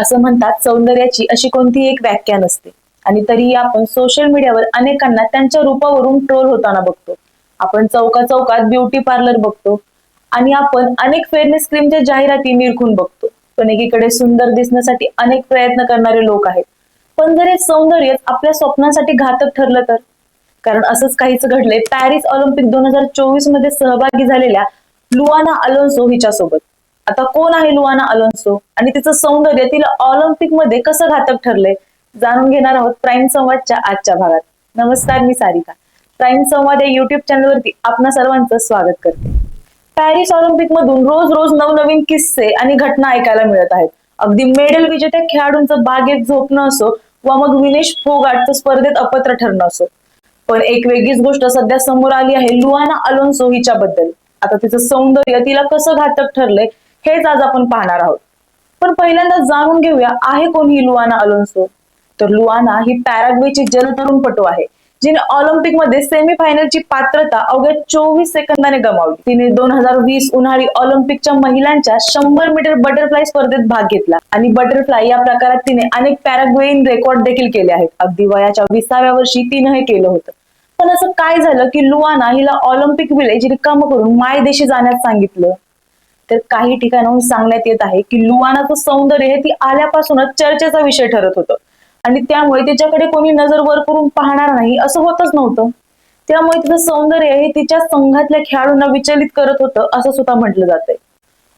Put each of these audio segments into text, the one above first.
असं म्हणतात सौंदर्याची अशी कोणती एक व्याख्या नसते. आणि तरीही आपण सोशल मीडियावर अनेकांना त्यांच्या रूपावरून ट्रोल होताना बघतो. आपण चौका चौकात ब्युटी पार्लर बघतो. आणि आपण अनेक फेअरनेस क्रीमच्या जाहिराती निरखून बघतो. पण एकीकडे सुंदर दिसण्यासाठी अनेक प्रयत्न करणारे लोक आहेत. पण जर हे सौंदर्य आपल्या स्वप्नांसाठी घातक ठरलं तर? कारण असंच काहीच घडलंय. पॅरिस ऑलिम्पिक दोन हजार चोवीसमध्ये सहभागी झालेल्या लुआना अलोन्सो हिच्यासोबत. आता कोण आहे लुआना अलोन्सो? आणि तिचं सौंदर्य तिला ऑलिम्पिकमध्ये कसं घातक ठरलंय? जाणून घेणार आहोत प्राईम संवादच्या आजच्या भागात. नमस्कार मी सारिका. प्राईम संवाद या युट्यूब चॅनलवरती आपणा सर्वांचं स्वागत करते. पॅरिस ऑलिम्पिक मधून रोज रोज नवनवीन किस्से आणि घटना ऐकायला मिळत आहेत. अगदी मेडल विजेत्या खेळाडूंचं बागेत झोपणं असो वा मग विनेश फोगाटचं स्पर्धेत अपत्र ठरणं असो. पण एक वेगळीच गोष्ट सध्या समोर आली आहे लुआना अलोन्सो हिच्याबद्दल. आता तिचं सौंदर्य तिला कसं घातक ठरलंय हेच आज आपण पाहणार आहोत. पण पहिल्यांदा जाणून घेऊया आहे कोण ही लुआना अलोन्सो? तर लुआना ही पॅराग्वेची जलतरुणपटू आहे जिने ऑलिम्पिकमध्ये सेमीफायनलची पात्रता अवघ्या चोवीस सेकंदाने गमावली. तिने दोन हजार वीस उन्हाळी ऑलिम्पिकच्या महिलांच्या शंभर मीटर बटरफ्लाय स्पर्धेत भाग घेतला. आणि बटरफ्लाय या प्रकारात तिने अनेक पॅराग्वेईन रेकॉर्ड देखील केले आहेत. अगदी वयाच्या विसाव्या वर्षी तिनं हे केलं होतं. पण असं काय झालं की लुआना हिला ऑलिम्पिक विलेज रिकाम करून मायदेशी जाण्यास सांगितलं? तर काही ठिकाणाहून सांगण्यात येत आहे की लुआनाचं सौंदर्य हे ती आल्यापासूनच चर्चेचा विषय ठरत होतं. आणि त्यामुळे तिच्याकडे कोणी नजर वर करून पाहणार नाही असं होतच नव्हतं. त्यामुळे तिचं सौंदर्य हे तिच्या संघातल्या खेळाडूंना विचलित करत होतं असं सुद्धा म्हटलं जातंय.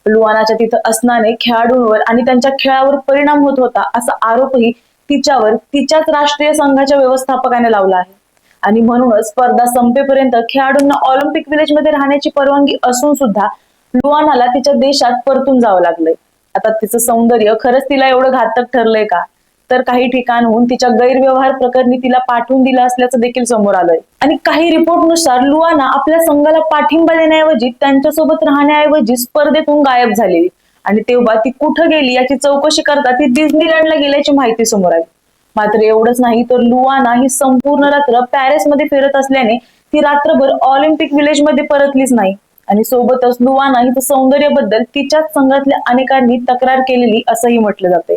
लुआनाच्या तिथं असण्याने खेळाडूंवर आणि त्यांच्या खेळावर परिणाम होत होता असा आरोपही तिच्यावर तिच्याच राष्ट्रीय संघाच्या व्यवस्थापकाने लावला आहे. आणि म्हणूनच स्पर्धा संपेपर्यंत खेळाडूंना ऑलिम्पिक विलेजमध्ये राहण्याची परवानगी असून सुद्धा लुआनाला तिच्या देशात परतून जावं लागलंय. आता तिचं सौंदर्य खरंच तिला एवढं घातक ठरलंय का? तर काही ठिकाणहून तिच्या गैरव्यवहार प्रकरणी तिला पाठवून दिलं असल्याचं देखील समोर आलंय. आणि काही रिपोर्टनुसार लुआना आपल्या संघाला पाठिंबा देण्याऐवजी त्यांच्यासोबत राहण्याऐवजी स्पर्धेतून गायब झालेली. आणि तेव्हा ती कुठं गेली याची चौकशी करता ती डिस्नीलँडला गेल्याची माहिती समोर आली. मात्र एवढंच नाही तर लुआना ही संपूर्ण रात्र पॅरिसमध्ये फिरत असल्याने ती रात्रभर ऑलिम्पिक विलेजमध्ये परतलीच नाही. आणि सोबतच लुआना ही सौंदर्याबद्दल तिच्याच संघातल्या अनेकांनी तक्रार केलेली असंही म्हटलं जाते.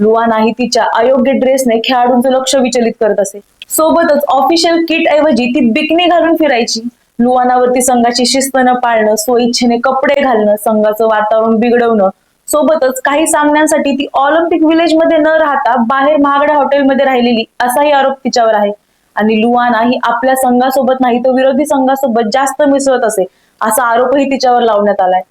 लुआना ही तिच्या अयोग्य ड्रेसने खेळाडूंचं लक्ष विचलित करत असे. सोबतच ऑफिशियल किट ऐवजी ती बिकनी घालून फिरायची. लुआनावरती संघाची शिस्त न पाळणं स्वइच्छेने कपडे घालणं संघाचं वातावरण बिघडवणं सोबतच काही सामन्यांसाठी ती ऑलिम्पिक विलेजमध्ये न राहता बाहेर महागड्या हॉटेलमध्ये राहिलेली असाही आरोप तिच्यावर आहे. आणि लुआना ही आपल्या संघासोबत नाही तर विरोधी संघासोबत जास्त मिसळत असे. असा आरोपही तिच्यावर लावण्यात आलाय.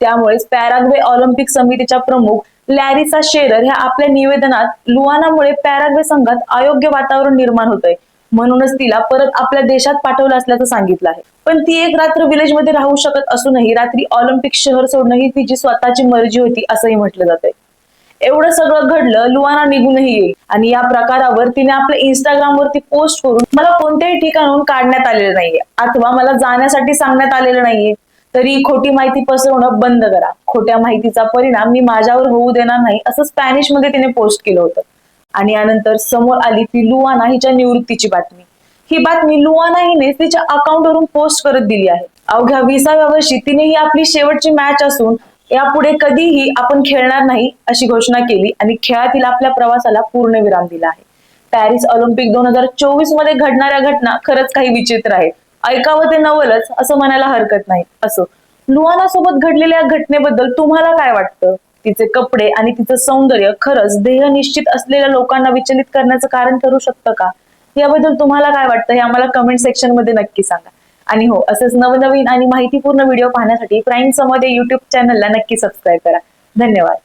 त्यामुळेच पॅराग्वे ऑलिम्पिक समितीच्या प्रमुख लॅरिसा शेरर ह्या आपल्या निवेदनात लुआनामुळे पॅराग्वे संघात अयोग्य वातावरण निर्माण होतंय. म्हणूनच तिला परत आपल्या देशात पाठवलं असल्याचं सांगितलं आहे. पण ती एक रात्र विलेजमध्ये राहू शकत असूनही रात्री ऑलिम्पिक शहर सोडणं ही तिची स्वतःची मर्जी होती असंही म्हटलं जातंय. एवढं सगळं घडलं लुआना निघूनही येईल आणि या प्रकारावर तिने आपल्या इंस्टाग्राम वरती पोस्ट करून मला कोणत्याही ठिकाणून काढण्यात आलेलं नाहीये. अथवा मला जाण्यासाठी सांगण्यात आलेलं नाहीये. तरी खोटी माहिती पसरवणं बंद करा. खोट्या माहितीचा परिणाम मी माझ्यावर होऊ देणार नाही असं स्पॅनिशमध्ये तिने पोस्ट केलं होतं. आणि यानंतर समोर आली ती लुआना हिच्या निवृत्तीची बातमी. ही बातमी लुआना हिने तिच्या अकाउंटवरून पोस्ट करत दिली आहे. अवघ्या विसाव्या वर्षी तिने ही आपली शेवटची मॅच असून यापुढे कधीही आपण खेळणार नाही अशी घोषणा केली आणि खेळातील आपल्या प्रवासाला पूर्ण विराम दिला आहे. पॅरिस ऑलिम्पिक दोन हजार चोवीसमध्ये घडणाऱ्या घटना खरंच काही विचित्र आहेत. ऐकावं ते नवलच असं म्हणायला हरकत नाही. असो लुआना सोबत घडलेल्या घटनेबद्दल तुम्हाला काय वाटतं? तिचे कपडे आणि तिचं सौंदर्य खरंच ध्येय निश्चित असलेल्या लोकांना विचलित करण्याचं कारण ठरू शकतं का? याबद्दल तुम्हाला काय वाटतं हे आम्हाला कमेंट सेक्शनमध्ये नक्की सांगा. आणि हो असंच नवनवीन आणि माहितीपूर्ण व्हिडिओ पाहण्यासाठी प्राईम समोर युट्यूब चॅनलला नक्की सबस्क्राईब करा. धन्यवाद.